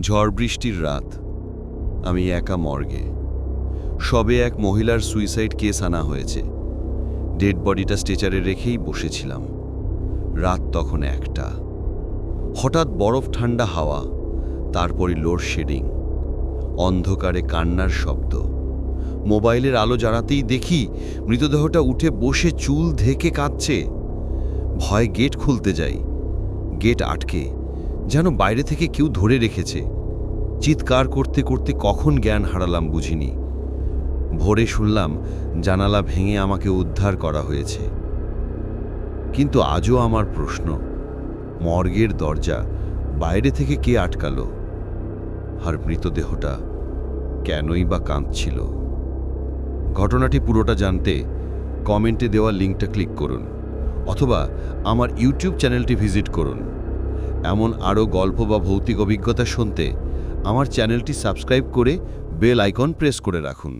ঝড় বৃষ্টির রাত। আমি একা মর্গে। সবে এক মহিলার সুইসাইড কেস আনা হয়েছে। ডেড বডিটা স্ট্রেচারে রেখেই বসেছিলাম। রাত তখন একটা। হঠাৎ বরফ ঠান্ডা হাওয়া, তারপরই লোডশেডিং অন্ধকারে কান্নার শব্দ। মোবাইলের আলো জ্বালাতেই দেখি মৃতদেহটা উঠে বসে চুল ধেকে কাঁদছে। ভয় গেট খুলতে যাই। গেট আটকে। যেন বাইরে থেকে কেউ ধরে রেখেছে। চিৎকার করতে করতে কখন জ্ঞান হারালাম বুঝিনি। ভোরে শুনলাম জানালা ভেঙে আমাকে উদ্ধার করা হয়েছে। কিন্তু আজও আমার প্রশ্ন, মর্গের দরজা বাইরে থেকে কে আটকালো? আর মৃতদেহটা কেনই বা কাঁদছিল? ঘটনাটি পুরোটা জানতে কমেন্টে দেওয়া লিঙ্কটা ক্লিক করুন, অথবা আমার ইউটিউব চ্যানেলটি ভিজিট করুন। এমন আরও গল্প বা ভৌতিক অভিজ্ঞতা শুনতে আমার চ্যানেলটি সাবস্ক্রাইব করে বেল আইকন প্রেস করে রাখুন।